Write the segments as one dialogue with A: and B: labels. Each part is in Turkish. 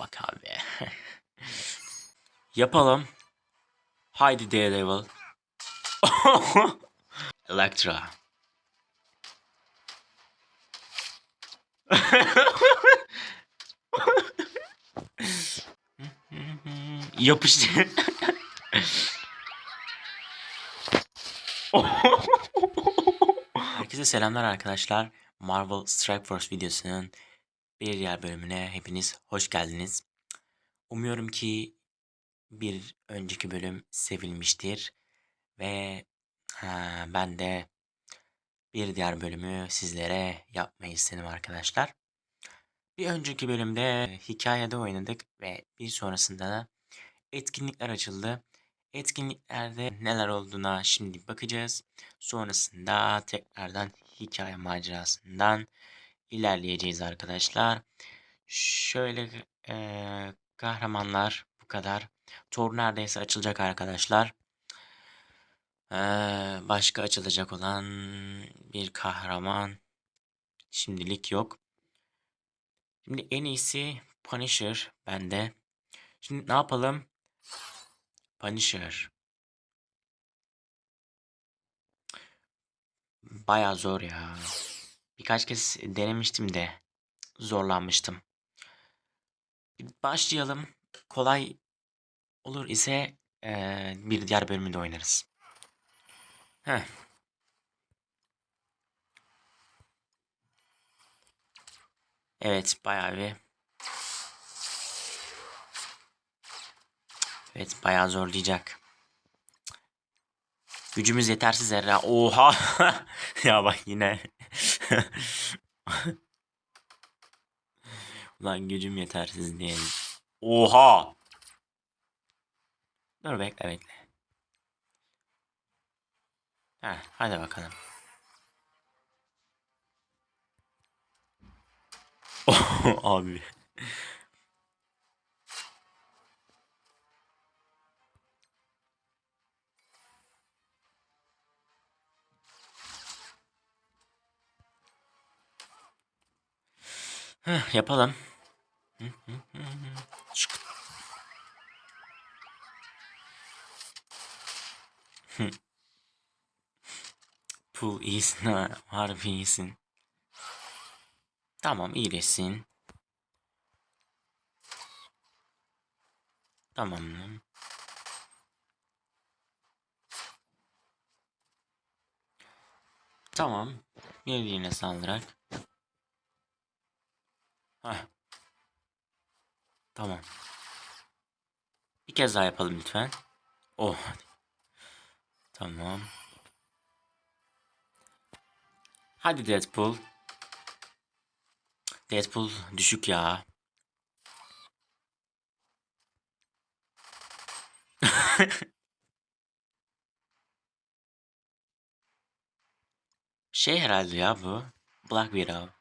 A: bak abi. Yapalım. Haydi Daredevil. Elektra. Yapıştı. Herkese selamlar arkadaşlar. Marvel Strike Force videosunun bir diğer bölümüne hepiniz hoş geldiniz. Umuyorum ki bir önceki bölüm sevilmiştir ve ha, ben de bir diğer bölümü sizlere yapmayı istedim arkadaşlar. Bir önceki bölümde hikayede oynadık ve bir sonrasında da etkinlikler açıldı. Etkinliklerde neler olduğuna şimdi bakacağız. Sonrasında tekrardan hikaye macerasından ilerleyeceğiz arkadaşlar. Şöyle eee, kahramanlar bu kadar. Tor neredeyse açılacak arkadaşlar. Eee, başka açılacak olan bir kahraman şimdilik yok. Şimdi en iyisi Punisher bende. Şimdi ne yapalım? Punisher. Baya zor ya. Birkaç kez denemiştim de zorlanmıştım. Başlayalım. Kolay olur ise eee, bir diğer bölümünde oynarız. Heh. Evet bayağı bir Evet bayağı zorlayacak. Gücümüz yetersiz herhalde. Oha. ya bak yine. Ulan gücüm yetersiz diye. Oha. Dur bekle bekle. Heh, hadi bakalım. Abi. Heh, yapalım. Çık. Bu iyisin ha. Harbi iyisin. Tamam iyileşsin. Tamam. Tamam. Birliğine saldırak. Heh. Tamam. Bir kez daha yapalım lütfen. Oh. Tamam. Hadi Deadpool. Deadpool düşük ya. Şey herhalde ya bu. Black Widow.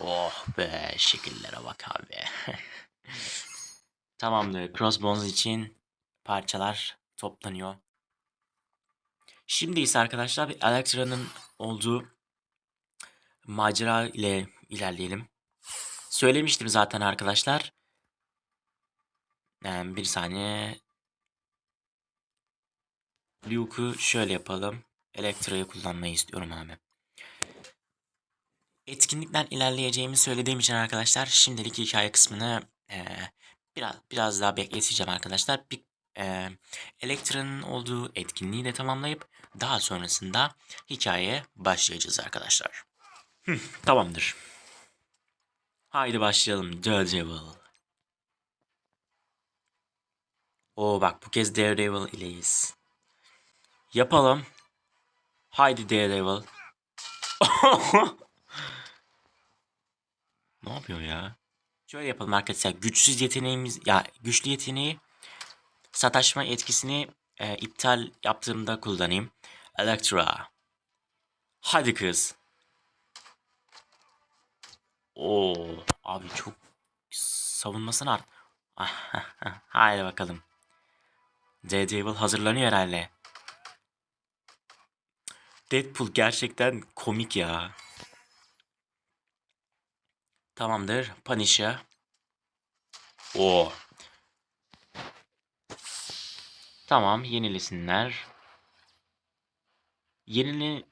A: Oh be şekillere bak abi. Tamamdır. Crossbones için parçalar toplanıyor. Şimdi ise arkadaşlar bir Elektra'nın olduğu macera ile ilerleyelim. Söylemiştim zaten arkadaşlar. Ee, bir saniye. Luke'u şöyle yapalım. Elektra'yı kullanmayı istiyorum abi. Etkinlikten ilerleyeceğimi söylediğim için arkadaşlar şimdilik hikaye kısmını eee, biraz biraz daha bekleteceğim arkadaşlar. Bir eee Elektra'nın olduğu etkinliği de tamamlayıp daha sonrasında hikayeye başlayacağız arkadaşlar. Hı, tamamdır. Haydi başlayalım Daredevil. Oo bak bu kez Daredevil ileyiz. Yapalım. Haydi Daredevil. Ne yapıyor ya? Şöyle yapalım arkadaşlar. Güçsüz yeteneğimiz ya güçlü yeteneği sataşma etkisini e, iptal yaptığımda kullanayım. Elektra. Hadi kız. Oo abi çok savunmasını art. Haydi bakalım. Daredevil hazırlanıyor herhalde. Deadpool gerçekten komik ya. Tamamdır. Punisher. O. Tamam. Yenilesinler. Yenili...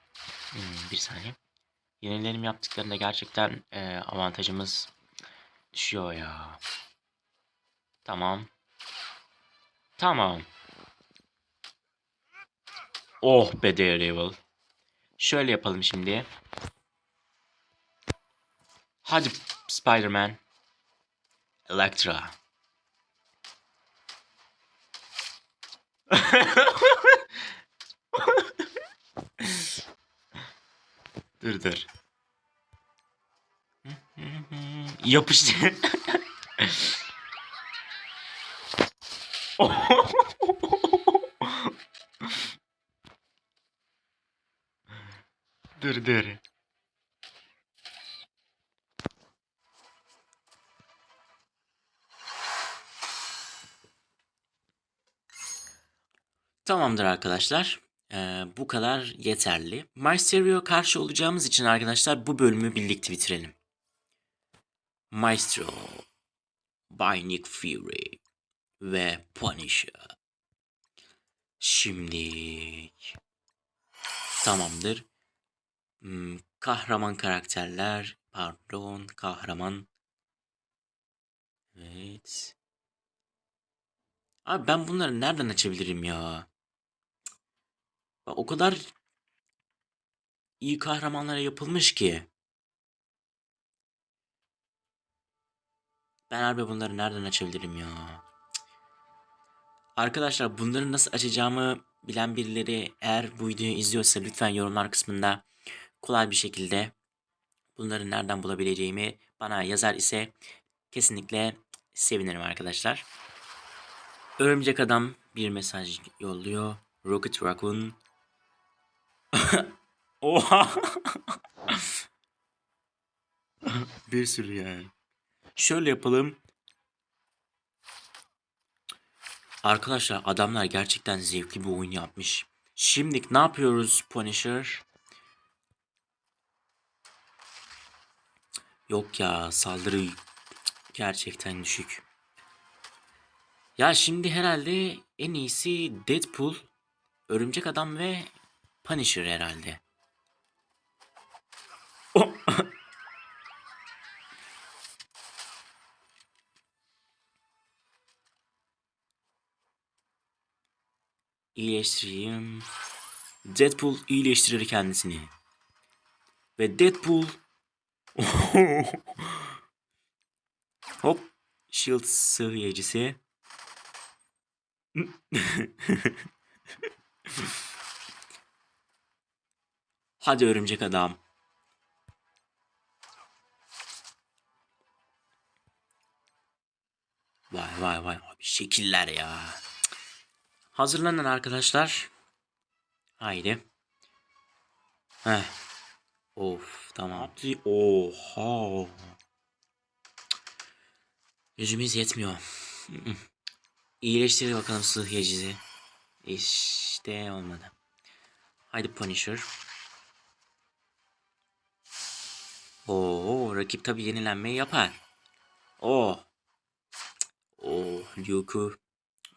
A: Hmm, bir saniye. Yenilerim yaptıklarında gerçekten e, avantajımız düşüyor ya. Tamam. Tamam. Oh be Daredevil. Şöyle yapalım şimdi. Hadi Spider-Man. Elektra. dur dur. Yapıştı. dur dur. Tamamdır arkadaşlar. Ee, bu kadar yeterli. Maestro'ya karşı olacağımız için arkadaşlar bu bölümü birlikte bitirelim. Maestro, by Nick Fury ve Punisher. Şimdi tamamdır. Hmm, kahraman karakterler, pardon, kahraman. Evet. Abi ben bunları nereden açabilirim ya? O kadar iyi kahramanlara yapılmış ki. Ben harbi bunları nereden açabilirim ya? Arkadaşlar bunları nasıl açacağımı bilen birileri eğer bu videoyu izliyorsa lütfen yorumlar kısmında kolay bir şekilde bunları nereden bulabileceğimi bana yazar ise kesinlikle sevinirim arkadaşlar. Örümcek Adam bir mesaj yolluyor. Rocket Raccoon. Oha. bir sürü yani. Şöyle yapalım. Arkadaşlar adamlar gerçekten zevkli bir oyun yapmış. Şimdi ne yapıyoruz Punisher? Yok ya saldırı gerçekten düşük. Ya şimdi herhalde en iyisi Deadpool, Örümcek Adam ve Punisher herhalde. İyileştireyim. Deadpool iyileştirir kendisini. Ve Deadpool Hop. Shield seviyecisi. Hadi örümcek adam. Vay vay vay abi şekiller ya. Hazırlanın arkadaşlar. Haydi. Heh. Of tamam. Oha. Yüzümüz yetmiyor. İyileştir bakalım sıhhiyecizi. İşte olmadı. Haydi Punisher. Oo, rakip tabi yenilenmeyi yapar. Oo. Oo, Luke'u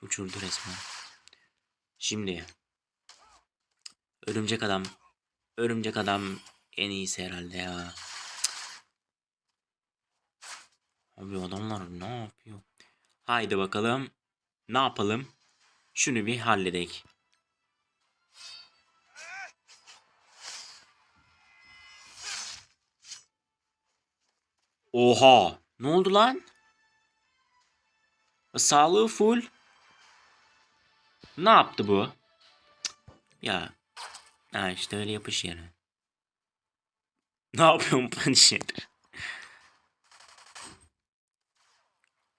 A: uçurdu resmen. Şimdi. Örümcek adam. Örümcek adam en iyisi herhalde ya. Abi adamlar ne yapıyor? Haydi bakalım. Ne yapalım? Şunu bir halledek. Oha! Ne oldu lan? Sağlığı full. Ne yaptı bu? Ya. Ha işte öyle yapış yani. Ne yapıyorum Punisher?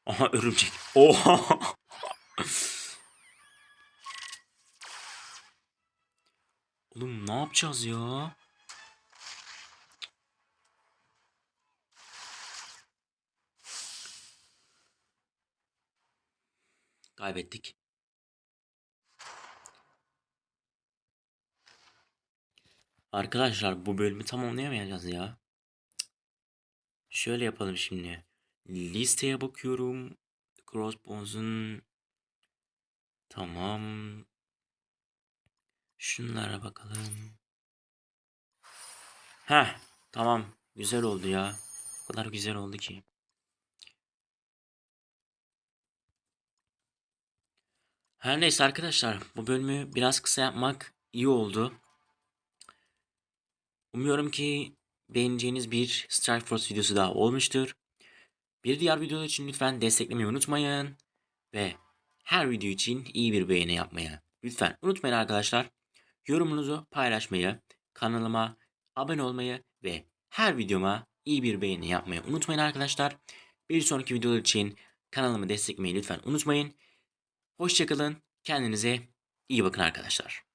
A: Aha örümcek. Oha. Oğlum ne yapacağız ya? Kaybettik. Arkadaşlar bu bölümü tamamlayamayacağız ya. Şöyle yapalım şimdi. Listeye bakıyorum. Crossbones'un tamam. Şunlara bakalım. Heh, tamam. Güzel oldu ya. O kadar güzel oldu ki. Her neyse arkadaşlar, bu bölümü biraz kısa yapmak iyi oldu. Umuyorum ki beğeneceğiniz bir Strike Force videosu daha olmuştur. Bir diğer video için lütfen desteklemeyi unutmayın. Ve her video için iyi bir beğeni yapmayı lütfen unutmayın arkadaşlar. Yorumunuzu paylaşmayı, kanalıma abone olmayı ve her videoma iyi bir beğeni yapmayı unutmayın arkadaşlar. Bir sonraki videolar için kanalımı desteklemeyi lütfen unutmayın. Hoşçakalın. Kendinize iyi bakın arkadaşlar.